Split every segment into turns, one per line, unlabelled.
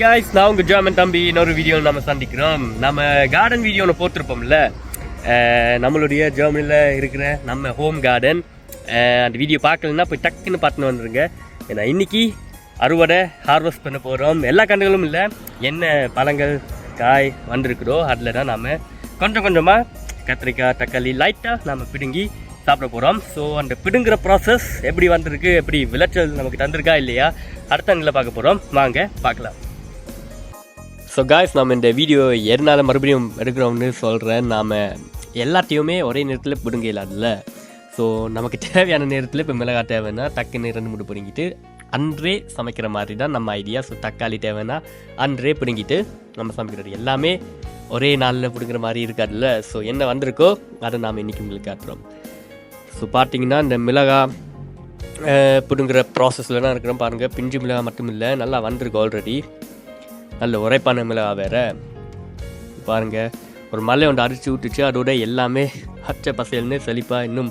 Guys நான் உங்கள் ஜாமன் தம்பி. இன்னொரு வீடியோ நம்ம சந்திக்கிறோம். நம்ம கார்டன் வீடியோ ஒன்று போட்டிருப்போம்ல. நம்மளுடைய ஜெர்மனியில் இருக்கிற நம்ம ஹோம் கார்டன் அந்த வீடியோ பார்க்கலன்னா போய் டக்குன்னு பார்த்துன்னு வந்துருங்க. ஏன்னா இன்றைக்கி அறுவடை ஹார்வெஸ்ட் பண்ண போகிறோம் எல்லா கண்டுகளும் இல்லை. என்ன பழங்கள் காய் வந்திருக்குதோ அதில் தான் நம்ம கொஞ்சம் கொஞ்சமாக கத்திரிக்காய் தக்காளி லைட்டாக நம்ம பிடுங்கி சாப்பிட போகிறோம் ஸோ அந்த பிடுங்குற ப்ராசஸ் எப்படி வந்திருக்கு எப்படி விளைச்சல் நமக்கு தந்திருக்கா இல்லையா அடுத்த நிலை பார்க்க போகிறோம் வாங்க பார்க்கலாம். ஸோ காய்ஸ் நம்ம இந்த வீடியோ எதனால் மறுபடியும் எடுக்கிறோம்னு சொல்கிறேன் நாம் எல்லாத்தையுமே ஒரே நேரத்தில் பிடுங்க இல்லாதுல்ல. ஸோ நமக்கு தேவையான நேரத்தில் இப்போ மிளகாய் தேவைன்னா டக்குன்னு ரெண்டு மூணு பிடுங்கிட்டு அன்றே சமைக்கிற மாதிரி தான் நம்ம ஐடியா ஸோ தக்காளி தேவைன்னா அன்றே பிடுங்கிட்டு நம்ம சமைக்கிறது. எல்லாமே ஒரே நாளில் பிடுங்குற மாதிரி இருக்காதுல்ல. ஸோ என்ன வந்திருக்கோ அதை நாம் இன்றைக்கி உங்களுக்கு காட்டுறோம். ஸோ பார்த்தீங்கன்னா இந்த மிளகாய் பிடுங்குற ப்ராசஸில் தான் இருக்கிறோம் பாருங்கள் பிஞ்சு மிளகாய் மட்டும் இல்லை நல்லா வந்திருக்கு ஆல்ரெடி நல்ல உரைப்பான மிளகா வேற. பாருங்க ஒரு மலை ஒன்று அரிச்சு விட்டுச்சு அதோட எல்லாமே பச்சை பசையல்னு செழிப்பாக இன்னும்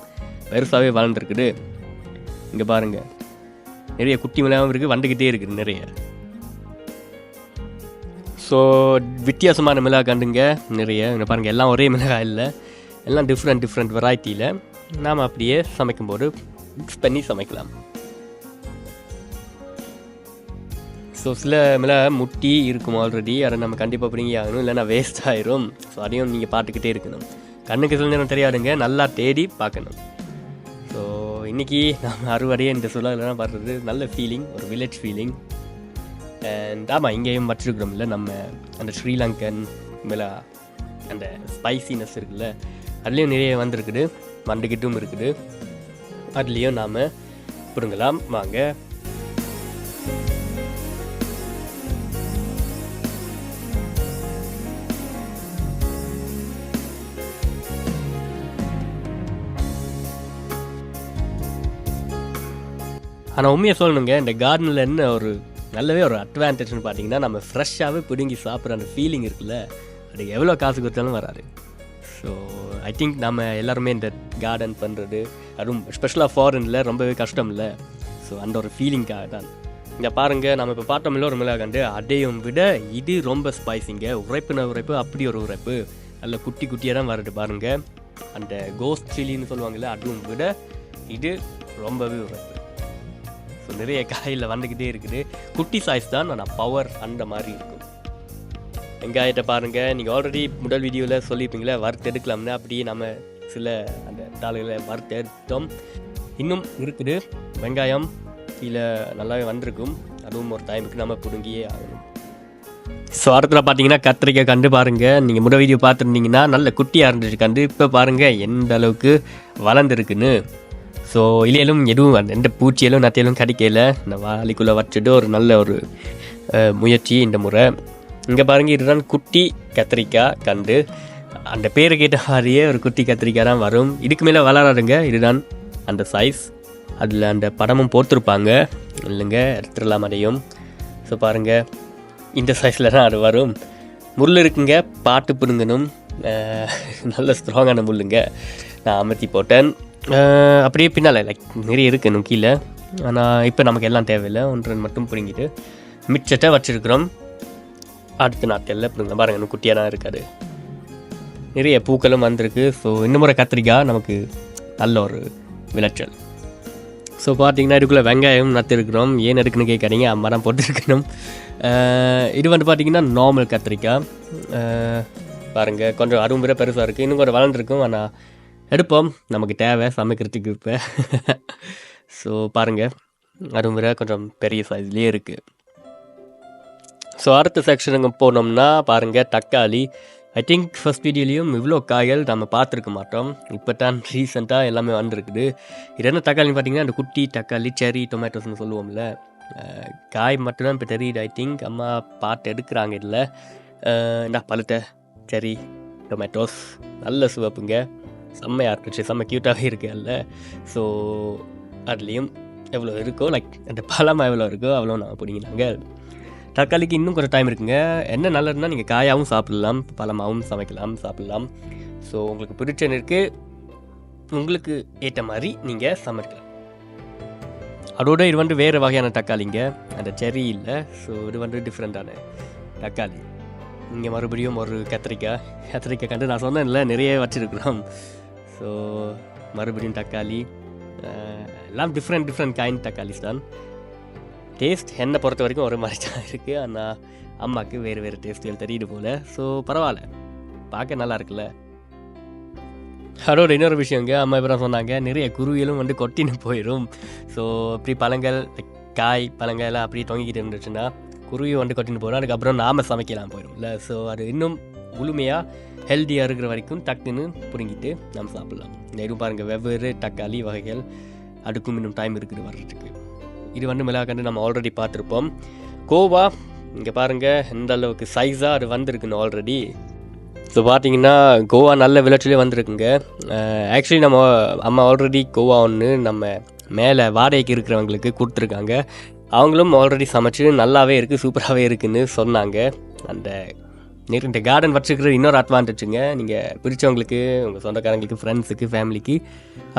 பெருசாகவே வளர்ந்துருக்குது. இங்கே பாருங்கள் நிறைய குட்டி மிளகாவும் இருக்குது வந்துக்கிட்டே இருக்குது நிறைய. ஸோ வித்தியாசமான மிளகா கண்டுங்க நிறைய. இங்கே பாருங்கள் எல்லாம் ஒரே மிளகாய் இல்லை எல்லாம் டிஃப்ரெண்ட் டிஃப்ரெண்ட் வெரைட்டியில் நாம் அப்படியே சமைக்கும்போது மிக்ஸ் பண்ணி சமைக்கலாம். ஸோ சில மிளகா முட்டி இருக்கும் ஆல்ரெடி அதை நம்ம கண்டிப்பாக பிடிங்கி ஆகணும் இல்லைன்னா வேஸ்ட் ஆயிரும். ஸோ அதையும் நீங்கள் பார்த்துக்கிட்டே இருக்கணும். கண்ணுக்கு சில நேரம் தெரியாதுங்க. நல்லா தேடி பார்க்கணும். ஸோ இன்றைக்கி நம்ம அறுவடையே இந்த சூழலாம் பார்க்குறது நல்ல ஃபீலிங் ஒரு வில்லேஜ் ஃபீலிங் அண்ட் ஆமாம் இங்கேயும் வச்சிருக்கிறோம்ல நம்ம அந்த ஸ்ரீலங்கன் மேலே அந்த ஸ்பைசினஸ் இருக்குல்ல அதுலேயும் நிறைய வந்திருக்குது. வந்துக்கிட்டும் இருக்குது. அதுலேயும் நாம் பிடுங்கலாம். வாங்க. ஆனால் உண்மையை சொல்லணுங்க இந்த கார்டனில் என்ன ஒரு நல்லவே ஒரு அட்வான்டேஜ்னு பார்த்தீங்கன்னா நம்ம ஃப்ரெஷ்ஷாகவே பிடுங்கி சாப்பிட்ற அந்த ஃபீலிங் இருக்குல்ல அது எவ்வளோ காசு கொடுத்தாலும் வராது. ஸோ ஐ திங்க் நம்ம எல்லாருமே இந்த கார்டன் பண்ணுறது அதுவும் ஸ்பெஷலாக ஃபாரினில் ரொம்பவே கஷ்டம் இல்லை ஸோ அந்த ஒரு ஃபீலிங்காக தான். இங்கே பாருங்கள் நம்ம இப்போ பார்த்தோம்ல ஒரு மிளகா கண்டு அதையும் விட இது ரொம்ப ஸ்பைசிங்க உரைப்புன உரைப்பு அப்படி ஒரு உரைப்பு. நல்ல குட்டி குட்டியாக தான் வருது பாருங்கள் அந்த கோஸ்ட் சில்லின்னு சொல்லுவாங்கள்ல அதுவும் விட இது ரொம்பவே உரைப்பு. ஸோ நிறைய காயில் வந்துக்கிட்டே இருக்குது. குட்டி சைஸ் தான் ஆனால் பவர் அந்த மாதிரி இருக்கும். வெங்காயத்தை பாருங்கள் நீங்கள் ஆல்ரெடி முதல் வீடியோவில் சொல்லியிருப்பீங்களே வறுத்து எடுக்கலாம்னு. அப்படியே நம்ம சில அந்த தாளுகளை வறுத்து எடுத்தோம். இன்னும் இருக்குது. வெங்காயம் கீழே நல்லாவே வந்திருக்கும். அதுவும் ஒரு டைமுக்கு நம்ம பிடுங்கியே ஆகணும். ஸோ அடுத்துல பார்த்தீங்கன்னா கத்திரிக்காய் கண்டு பாருங்கள் நீங்கள் முதல் வீடியோ பார்த்துருந்தீங்கன்னா நல்ல குட்டியாக இருந்துச்சு கண்டு. இப்போ பாருங்கள் எந்த அளவுக்கு வளர்ந்துருக்குன்னு. ஸோ இலையிலும் எதுவும் அந்த எந்த பூச்சியிலும் நத்தையிலும் கிடைக்கல இந்த வாளிக்குள்ளே வச்சுட்டு ஒரு நல்ல ஒரு முயற்சி இந்த முறை. இங்கே பாருங்கள் இதுதான் குட்டி கத்திரிக்காய் கண்டு. அந்த பேரை கேட்ட மாதிரியே ஒரு குட்டி கத்திரிக்காய் தான் வரும். இதுக்கு மேலே வளராதுங்க இதுதான் அந்த சைஸ் அதில் அந்த படமும் போட்டிருப்பாங்க. இல்லைங்க எடுத்துடலாம் அதையும். ஸோ பாருங்கள் இந்த சைஸில் தான் அது வரும். முள் இருக்குங்க பாட்டு பிடுங்கணும். நல்ல ஸ்ட்ராங்கான முள்ளுங்க. நான் அமர்த்தி போட்டேன். அப்படியே பின்னால் லைக் நிறைய இருக்குது இன்னும் கீழே. ஆனால் இப்போ நமக்கு எல்லாம் தேவையில்லை. ஒன்று மட்டும் புரிஞ்சிட்டு மிச்சத்தை வச்சுருக்குறோம். அடுத்த நாட்களில் பிடுங்க பாருங்கள் இன்னும் குட்டியாக தான் இருக்காது நிறைய பூக்களும் வந்திருக்கு. ஸோ இந்த முறை கத்திரிக்காய் நமக்கு நல்ல ஒரு விளைச்சல். ஸோ பார்த்தீங்கன்னா இதுக்குள்ளே வெங்காயம் நத்திருக்கிறோம். ஏன் இருக்குன்னு கேட்குறீங்க மரம் போட்டுருக்கணும். இது வந்து பார்த்தீங்கன்னா நார்மல் கத்திரிக்காய். பாருங்கள் கொஞ்சம் அரும்புற பெருசாக இருக்குது இன்னும் கொஞ்சம் வளர்ந்துருக்கும். ஆனால் எடுப்போம். நமக்கு தேவை சமைக்கிறதுக்கு இப்போ. ஸோ பாருங்கள் அரும்புரை கொஞ்சம் பெரிய சைஸ்லேயே இருக்குது ஸோ அடுத்த செக்ஷனுக்கு போனோம்னா பாருங்கள் தக்காளி. ஐ திங்க் ஃபஸ்ட் வீடியோலையும் இவ்வளோ காய்கள் நம்ம பார்த்துருக்க மாட்டோம். இப்போ தான் ரீசெண்டாக எல்லாமே வந்திருக்குது. இது என்ன தக்காளின்னு பார்த்தீங்கன்னா அந்த குட்டி தக்காளி செரி டொமேட்டோஸ்னு சொல்லுவோம்ல. காய் மட்டும்தான் இப்போ தெரியுது ஐ திங்க் அம்மா பார்த்து எடுக்கிறாங்க இதில். என்ன பழுத்த செரி டொமேட்டோஸ் நல்ல சிவப்புங்க. செம்மையாக இருந்துச்சு செம்ம க்யூட்டாகவே இருக்கு அல்ல ஸோ அதுலேயும் எவ்வளோ இருக்கோ லைக் அந்த பழமாக எவ்வளோ இருக்கோ அவ்வளோ நான் பிடிங்கினாங்க. தக்காளிக்கு இன்னும் கொஞ்சம் டைம் இருக்குங்க. என்ன நல்லதுன்னா நீங்கள் காயாகவும் சாப்பிடலாம் பழமாகவும் சமைக்கலாம் சாப்பிடலாம். ஸோ உங்களுக்கு பிடிச்ச இருக்குது உங்களுக்கு ஏற்ற மாதிரி நீங்கள் சமைக்கலாம். அதோட இது வந்து வேறு வகையான தக்காளிங்க. அந்த செரி இல்லை. ஸோ இது வந்து டிஃப்ரெண்ட்டான தக்காளி. இங்கே மறுபடியும் ஒரு கத்திரிக்காய். கத்திரிக்காய் கண்டு நான் சொன்னேன்ல நிறைய வச்சுருக்குறோம். ஸோ மறுபடியும் தக்காளி எல்லாம் டிஃப்ரெண்ட் டிஃப்ரெண்ட் கைண்ட் தக்காளிஸ் தான். டேஸ்ட் என்னை பொறுத்த வரைக்கும் ஒரு மாதிரி தான் இருக்குது ஆனால் அம்மாவுக்கு வேறு வேறு டேஸ்ட்டுகள் தெரியுது போல். ஸோ பரவாயில்ல. பார்க்க நல்லா இருக்குல்ல. அதோட இன்னொரு விஷயங்க அம்மா இப்போ சொன்னாங்க நிறைய குருவிகளும் வந்து கொட்டின்னு போயிடும் ஸோ அப்படி பழங்கள் காய் பழங்கள் எல்லாம் அப்படியே தொங்கிக்கிட்டு இருந்துச்சுன்னா குருவி வந்து கொட்டின்னு போயிடும் அதுக்கப்புறம் நாம சமைக்கலாம் போயிடும்ல ஸோ அது இன்னும் முழுமையாக ஹெல்த்தியாக இருக்கிற வரைக்கும் டக்குன்னு பிடுங்கிட்டு நம்ம சாப்பிட்லாம். நேரும் பாருங்கள் வெவ்வேறு தக்காளி வகைகள் அதுக்கும் இன்னும் டைம் இருக்குது வர்றதுக்கு. இது வந்து மிளகாக்கண்டு நம்ம ஆல்ரெடி பார்த்துருப்போம். கோவா இங்கே பாருங்கள் எந்த அளவுக்கு சைஸாக அது வந்திருக்குன்னு ஆல்ரெடி ஸோ பார்த்தீங்கன்னா கோவா நல்ல விளைச்சலே வந்திருக்குங்க. ஆக்சுவலி நம்ம அம்மா ஆல்ரெடி கோவா ஒன்று நம்ம மேலே வாடகைக்கு இருக்கிறவங்களுக்கு கொடுத்துருக்காங்க. அவங்களும் ஆல்ரெடி சமைச்சு நல்லாவே இருக்குது சூப்பராகவே இருக்குதுன்னு சொன்னாங்க. அந்த நேற்று இந்த கார்டன் வச்சுருக்கிற இன்னொரு அட்வான்டேஜுங்க நீங்கள் பிரித்தவங்களுக்கு உங்கள் சொந்தக்காரங்களுக்கு ஃப்ரெண்ட்ஸுக்கு ஃபேமிலிக்கு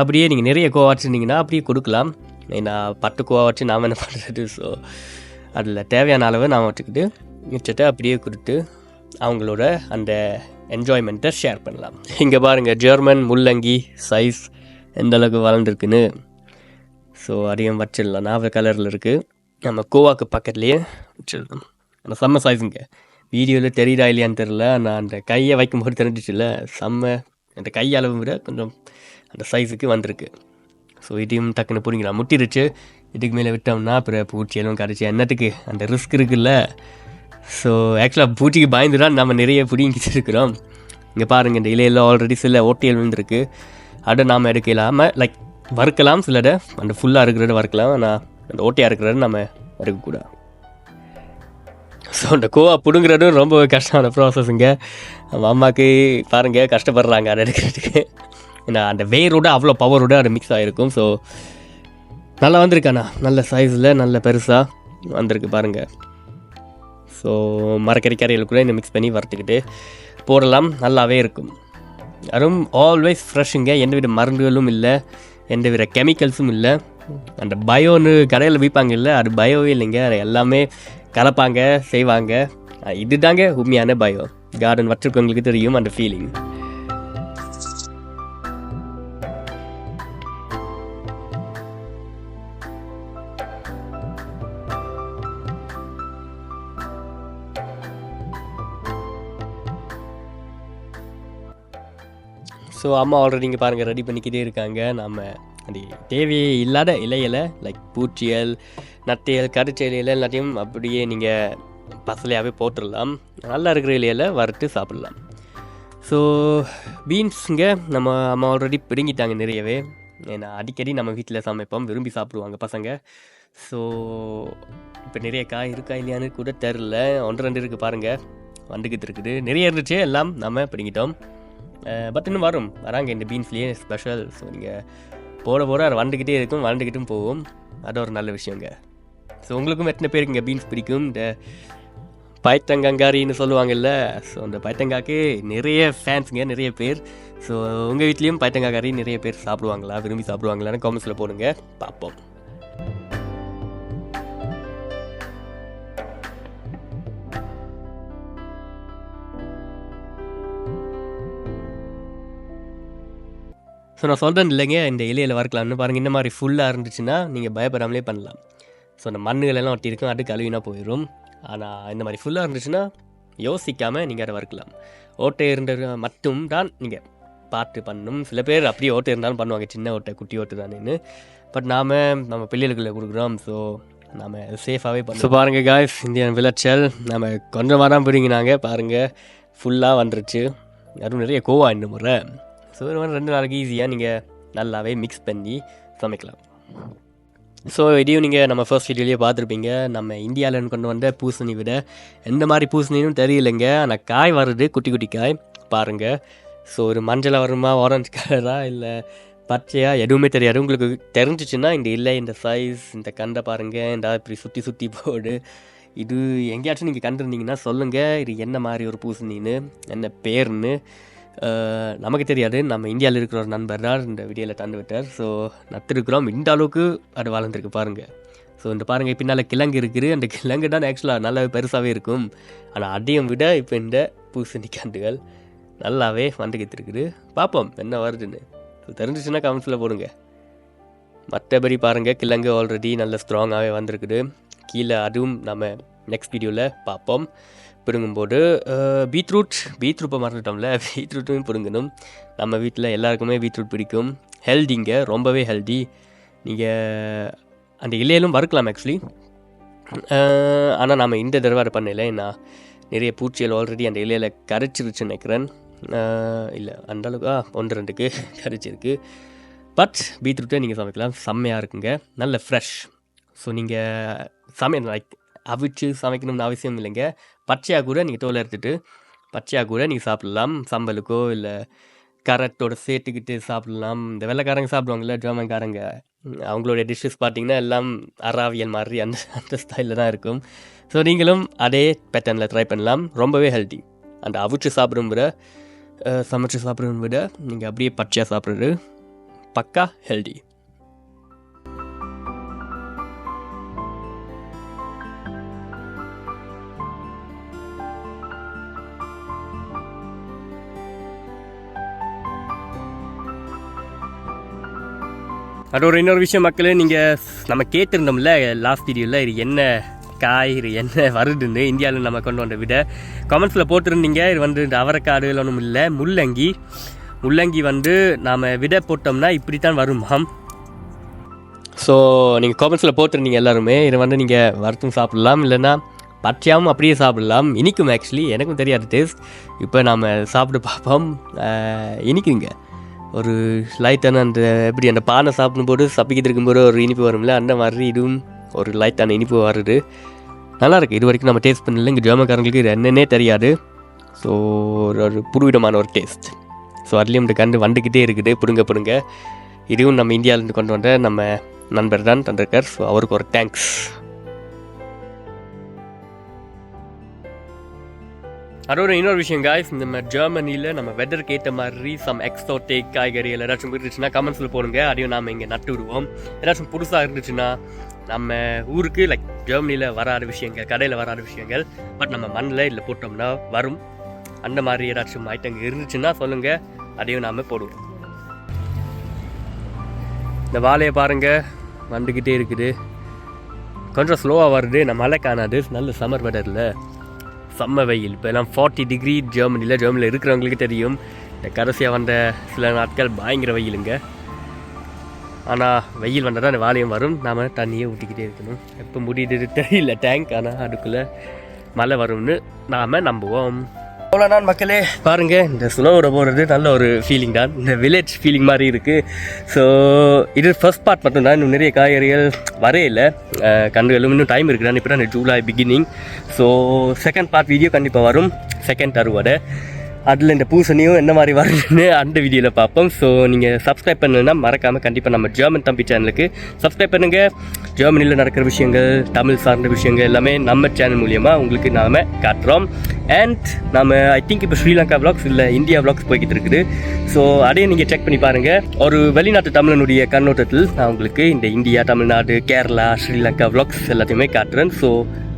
அப்படியே நீங்கள் நிறைய கோவா வச்சுருந்தீங்கன்னா அப்படியே கொடுக்கலாம். ஏன்னா பத்து கோவா வச்சு நாம் என்ன பண்ணுறது ஸோ அதில் தேவையான அளவு நாம் வச்சுக்கிட்டு மிச்சத்தை அப்படியே கொடுத்து அவங்களோட அந்த என்ஜாய்மெண்ட்டை ஷேர் பண்ணலாம். இங்கே பாருங்கள் ஜெர்மன் முள்ளங்கி சைஸ் எந்த அளவுக்கு வளர்ந்துருக்குன்னு. ஸோ அதையும் வச்சிடலாம். நாவல் கலரில் இருக்குது நம்ம கோவாக்கு பக்கத்துலேயே வச்சிடலாம். அந்த செம்ம சைஸுங்க வீடியோவில் தெரியுதா இல்லையான்னு தெரில நான் அந்த கையை வைக்கும்போது தெரிஞ்சிச்சுல செம்ம அந்த கை அளவு விட கொஞ்சம் அந்த சைஸுக்கு வந்திருக்கு. ஸோ இதையும் டக்குன்னு புரிஞ்சிக்கலாம். முட்டிருச்சு. இதுக்கு மேலே விட்டோம்னா அப்புறம் பூச்சியெல்லாம் கிடச்சி என்னத்துக்கு? அந்த ரிஸ்க் இருக்குல்ல. ஸோ ஆக்சுவலாக பூச்சிக்கு பயந்து தான் நம்ம நிறைய பிடிங்கிட்டு இருக்கிறோம். இங்கே பாருங்கள் இந்த இலையில் ஆல்ரெடி சில ஓட்டியல் விழுந்திருக்கு. அதை நாம் எடுக்கலாமல் லைக் வறுக்கலாம் சிலதை. அந்த ஃபுல்லாக இருக்கிறத வறுக்கலாம். ஆனால் அந்த ஓட்டையாக இருக்கிறத நம்ம வறுக்கக்கூடாது ஸோ அந்த கோவா பிடுங்குறதும் ரொம்ப கஷ்டமான ப்ராசஸ்ங்க நம்ம அம்மாவுக்கு பாருங்கள் கஷ்டப்படுறாங்க அதை எடுக்கிறதுக்கு. ஏன்னா அந்த வேரோட அவ்வளோ பவரோட அது மிக்ஸ் ஆகிருக்கும் ஸோ நல்லா வந்திருக்காண்ணா நல்ல சைஸில் நல்ல பெருசாக வந்திருக்கு பாருங்கள் ஸோ மரக்கறி கரையில் கூட இந்த மிக்ஸ் பண்ணி வறுத்துக்கிட்டு போடலாம். நல்லாவே இருக்கும். அதுவும் ஆல்வேஸ் ஃப்ரெஷ்ஷுங்க எந்தவித மருந்துகளும் இல்லை. எந்தவித கெமிக்கல்ஸும் இல்லை. அந்த பயோன்னு கடையில் விற்பாங்க இல்லை அது பயோவே இல்லைங்க. அது எல்லாமே கலப்பாங்க செய்வாங்க. இதுதாங்க உண்மையான பயம். கார்டன் வச்சிருக்கவங்களுக்கு தெரியும் அந்த ஃபீலிங் ஸோ அம்மா ஆல்ரெடி இங்கே பாருங்கள் ரெடி பண்ணிக்கிட்டே இருக்காங்க. நம்ம அது தேவையே இல்லாத இலையில லைக் பூச்சியல் நத்தையல் கரிச்செயலியல் எல்லாத்தையும் அப்படியே நீங்கள் பசலையாகவே போட்டுடலாம் நல்லா இருக்கிற இலையில வறுத்து சாப்பிட்லாம். ஸோ பீன்ஸுங்க நம்ம அம்மா ஆல்ரெடி பிடுங்கிட்டாங்க நிறையவே. ஏன்னா அடிக்கடி நம்ம வீட்டில் சமைப்போம் விரும்பி சாப்பிடுவாங்க பசங்க. ஸோ இப்போ நிறைய காய் இருக்கா இல்லையான்னு கூட தெரில ஒன்று ரெண்டு இருக்குது பாருங்கள் வந்துக்கிட்டு இருக்குது. நிறைய இருந்துச்சு எல்லாம் நம்ம பிடிங்கிட்டோம். பட் இன்னும் வரும். வராங்க இந்த பீன்ஸ்லேயே ஸ்பெஷல் ஸோ நீங்கள் போட போட அது வளர்ந்துக்கிட்டே இருக்கும் வளர்ந்துக்கிட்டும் போவோம் அது ஒரு நல்ல விஷயங்க. ஸோ உங்களுக்கும் எத்தனை பேருக்கு இங்கே பீன்ஸ் பிடிக்கும்? இந்த பைத்தங்கங்காரின்னு சொல்லுவாங்கல்ல ஸோ அந்த பயத்தங்காக்கு நிறைய ஃபேன்ஸுங்க நிறைய பேர். ஸோ உங்கள் வீட்லேயும் பயத்தங்காக்காரி நிறைய பேர் சாப்பிடுவாங்களா? விரும்பி சாப்பிடுவாங்களான்னு காமெண்ட்ஸில் போடுங்க. பார்ப்போம். ஸோ நான் சொல்கிறேன் இல்லைங்க இந்த இலையில் வறுக்கலாம்னு. பாருங்கள் இந்த மாதிரி ஃபுல்லாக இருந்துச்சுன்னா நீங்கள் பயப்படாமலே பண்ணலாம். ஸோ அந்த மண்ணுகள் எல்லாம் ஒட்டி இருக்கும் அது கழுவினா போயிடும். ஆனால் இந்த மாதிரி ஃபுல்லாக இருந்துச்சுன்னா யோசிக்காமல் நீங்கள் அதை வறுக்கலாம். ஓட்டை இருந்தது மட்டும் தான் நீங்கள் பார்த்து பண்ணணும். சில பேர் அப்படியே ஓட்டை இருந்தாலும் பண்ணுவாங்க சின்ன ஓட்டை குட்டி ஓட்டு தானேன்னு. பட் நாம் நம்ம பிள்ளைகளுக்குள்ள கொடுக்குறோம் ஸோ நாம் சேஃபாகவே பண்ணோம் ஸோ பாருங்கள் காய்ஸ் இந்தியன் விளைச்சல். நம்ம கொஞ்சமாக தான் பிடிங்கினாங்க பாருங்கள் ஃபுல்லாக வந்துருச்சு. அதுவும் நிறைய கோவா இந்த முறை ஸோ இது மாதிரி ரெண்டு நாளைக்கு ஈஸியாக நீங்கள் நல்லாவே மிக்ஸ் பண்ணி சமைக்கலாம். ஸோ இதையும் நீங்கள் நம்ம ஃபர்ஸ்ட் வீடியோலேயே பார்த்துருப்பீங்க. நம்ம இந்தியாவில் கொண்டு வந்த பூசணி விட எந்த மாதிரி பூசணின்னு தெரியலைங்க. ஆனால் காய் வருது. குட்டி குட்டி காய். பாருங்கள் ஸோ ஒரு மஞ்சள் வருமா ஆரஞ்சு கலராக இல்லை பச்சையாக எதுவுமே தெரியாது. உங்களுக்கு தெரிஞ்சிச்சுன்னா இந்த இல்லை இந்த சைஸ் இந்த கண்டை பாருங்கள் இந்த இப்படி சுற்றி சுற்றி போடு. இது எங்கேயாச்சும் நீங்கள் கண்டிருந்தீங்கன்னா சொல்லுங்கள் இது என்ன மாதிரி ஒரு பூசணின்னு? என்ன பேர்னு நமக்கு தெரியாது. நம்ம இந்தியாவில் இருக்கிற ஒரு நண்பர் தான் இந்த வீடியோவில் தந்து விட்டார். ஸோ நத்திருக்கிறோம். இந்த அளவுக்கு அது வளர்ந்துருக்கு பாருங்கள் ஸோ இந்த பாருங்கள் பின்னால் கிழங்கு இருக்குது. அந்த கிழங்கு தான் ஆக்சுவலாக நல்லா பெருசாகவே இருக்கும். ஆனால் அதையும் விட இப்போ இந்த பூசணிக்காண்டுகள் நல்லாவே வந்துக்கிட்டு இருக்குது. பார்ப்போம் என்ன வருதுன்னு. ஸோ தெரிஞ்சிச்சுன்னா கமெண்ட்ஸில் போடுங்க. மற்றபடி பாருங்கள் கிழங்கு ஆல்ரெடி நல்ல ஸ்ட்ராங்காகவே வந்திருக்குது. கீழே அதுவும் நம்ம நெக்ஸ்ட் வீடியோவில் பார்ப்போம். பிடுங்கும்போது பீட்ரூட் பீட்ரூட்டை மறந்துட்டோம்ல பீட்ரூட்டும் பிடுங்கணும். நம்ம வீட்டில் எல்லாருக்குமே பீட்ரூட் பிடிக்கும். ஹெல்திங்க ரொம்பவே ஹெல்தி நீங்கள் அந்த இலையிலும் வறுக்கலாம் ஆக்சுவலி ஆனால் நம்ம இந்த தடவை அதை பண்ணல. நான் நிறைய பூச்சிகள் ஆல்ரெடி அந்த இலையில் கரைச்சிருச்சுன்னு நினைக்கிறேன். இல்லை அந்தளவுக்கு ஆ ஒன்று ரெண்டுக்கு கரைச்சிருக்கு. பட் பீட்ரூட்டை நீங்கள் சமைக்கலாம். செம்மையாக இருக்குங்க. நல்ல ஃப்ரெஷ் ஸோ நீங்கள் சமையல் லைக் அவிச்சு சமைக்கணும்னு அவசியம் இல்லைங்க. பச்சையாக கூட நீங்கள் தோலை எடுத்துட்டு பச்சையாக கூட நீங்கள் சாப்பிடலாம். சம்பலுக்கோ இல்லை கரட்டோட சேர்த்துக்கிட்டு சாப்பிடலாம். இந்த வெள்ளைக்காரங்க சாப்பிடுவாங்கல்ல ஜெர்மன்காரங்க அவங்களுடைய அவங்களோட டிஷ்ஷஸ் பார்த்தீங்கன்னா எல்லாம் அராவியல் மாதிரி அந்த அந்த ஸ்டைலில் தான் இருக்கும். ஸோ நீங்களும் அதே பேட்டர்னில் ட்ரை பண்ணலாம். ரொம்பவே ஹெல்த்தி அந்த அவிச்சு சாப்பிடும் விட சமைச்சு சாப்பிட்றத விட நீங்கள் அப்படியே பச்சையாக சாப்பிட்றது பக்கா ஹெல்தி அது ஒரு இன்னொரு விஷயம் மக்களே நீங்கள் நம்ம கேட்டிருந்தோம்ல லாஸ்ட் வீடியோவில் இது என்ன காய் இது என்ன வருதுன்னு இந்தியாவில் நம்ம கொண்டு வந்த விட கமெண்ட்ஸில் போட்டிருந்தீங்க இது வந்து இந்த அவரைக்காடுகள் ஒன்றும் இல்லை முள்ளங்கி. முள்ளங்கி வந்து நாம் விட போட்டோம்னா இப்படி தான் வருமாம் ஸோ நீங்கள் கமெண்ட்ஸில் போட்டிருந்தீங்க எல்லாருமே இதை வந்து நீங்கள் வறுத்தும் சாப்பிடலாம் இல்லைன்னா பச்சையாகவும் அப்படியே சாப்பிடலாம். இனிக்கும் ஆக்சுவலி எனக்கும் தெரியாது டேஸ்ட் இப்போ நாம் சாப்பிட்டு பார்ப்போம். இனிக்குங்க. ஒரு லைட்டான அந்த எப்படி அந்த பானை சாப்பிடும்போது சப்பிக்கிட்டு இருக்கும்போது ஒரு இனிப்பு வரும்ல அந்த மாதிரி இதுவும் ஒரு லைட்டான இனிப்பு வருது. நல்லாயிருக்கு இது வரைக்கும் நம்ம டேஸ்ட் பண்ணல. இங்கே ஜெர்மன்காரங்களுக்கு இது என்னன்னே தெரியாது. ஸோ ஒரு ஒரு புதுவிதமான ஒரு டேஸ்ட் ஸோ அதுலேயும் இந்த கண்டு வந்துக்கிட்டே இருக்குது. பிடுங்க பிடுங்க. இதுவும் நம்ம இந்தியாவிலேருந்து கொண்டு வந்த நம்ம நண்பர் தான் தந்திருக்கார். ஸோ அவருக்கு ஒரு தேங்க்ஸ் அதோட இன்னொரு விஷயம் காய்ஸ் நம்ம ஜெர்மனியில் நம்ம வெதருக்கு ஏற்ற மாதிரி சம் எக்ஸோட்டிக் காய்கறிகள் ஏதாச்சும் இருந்துச்சுன்னா கமெண்ட்ஸில் போடுங்க. அதையும் நாம் இங்கே நட்டு விடுவோம் ஏதாச்சும் புதுசாக இருந்துச்சுன்னா நம்ம ஊருக்கு லைக் ஜெர்மனியில் வராத விஷயங்கள் கடையில் வராத விஷயங்கள் பட் நம்ம மண்ணில் இல்லை போட்டோம்னா வரும். அந்த மாதிரி ஏதாச்சும் ஐட்டங்கள் இருந்துச்சுன்னா சொல்லுங்கள் அதையும் நாம் போடுவோம். இந்த வாழையை பாருங்க. வந்துக்கிட்டே இருக்குது. கொஞ்சம் ஸ்லோவாக வருது. நம்ம மழை காணாது. நல்ல சம்மர் வெதரில் செம்ம வெயில் இப்போலாம் ஃபார்ட்டி டிகிரி ஜெர்மனியில் ஜெர்மனியில் இருக்கிறவங்களுக்கு தெரியும். இந்த கடைசியாக வந்த சில நாட்கள் பயங்கர வெயிலுங்க. ஆனால் வெயில் வந்தால் தான் வாலியம் வரும். நாம் தண்ணியை ஊற்றிக்கிட்டே இருக்கணும். எப்போ முடியுது தெரியல டேங்க் ஆனால் அதுக்குள்ளே மழை வரும்னு நாம் நம்புவோம். அவ்வளோதான் மக்களே? பாருங்கள் இந்த ஸ்னோவோட போகிறது நல்ல ஒரு ஃபீலிங் தான். இந்த வில்லேஜ் ஃபீலிங் மாதிரி இருக்குது ஸோ இது ஃபர்ஸ்ட் பார்ட் மட்டும்தான் இன்னும் நிறைய காய்கறிகள் வரையில கண்டுகளும் இன்னும் டைம் இருக்குதான் இப்போ தான் July beginning so second part video கண்டிப்பாக வரும். செகண்ட் அறுவடை. அதில் இந்த பூசணியும் என்ன மாதிரி வருதுன்னு அந்த வீடியோவில் பார்ப்போம். ஸோ நீங்கள் சப்ஸ்கிரைப் பண்ணணுன்னா மறக்காமல் கண்டிப்பாக நம்ம ஜெர்மன் தம்பி சேனலுக்கு சப்ஸ்கிரைப் பண்ணுங்கள் ஜெர்மனியில் நடக்கிற விஷயங்கள் தமிழ் சார்ந்த விஷயங்கள் எல்லாமே நம்ம சேனல் மூலியமாக உங்களுக்கு நாம் காட்டுறோம். அண்ட் நம்ம ஐ திங்க் இப்போ ஸ்ரீலங்கா விளாக்ஸ் இல்லை இந்தியா விளாக்ஸ் போய்கிட்டு இருக்குது. ஸோ அதையும் நீங்கள் செக் பண்ணி பாருங்கள் ஒரு வெளிநாட்டு தமிழனுடைய கண்ணோட்டத்தில் நான் உங்களுக்கு இந்த இந்தியா தமிழ்நாடு கேரளா ஸ்ரீலங்கா விளாக்ஸ் எல்லாத்தையுமே காட்டுறேன். ஸோ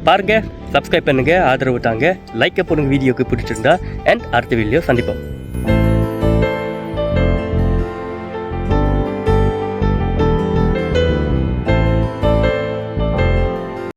பாருங்க சப்ஸ்கிரைப் பண்ணுங்க ஆதரவு தாங்க. லைக்கை போடுங்க வீடியோக்கு பிடிச்சிருந்தா. அண்ட் அடுத்த வீடியோ சந்திப்போம்.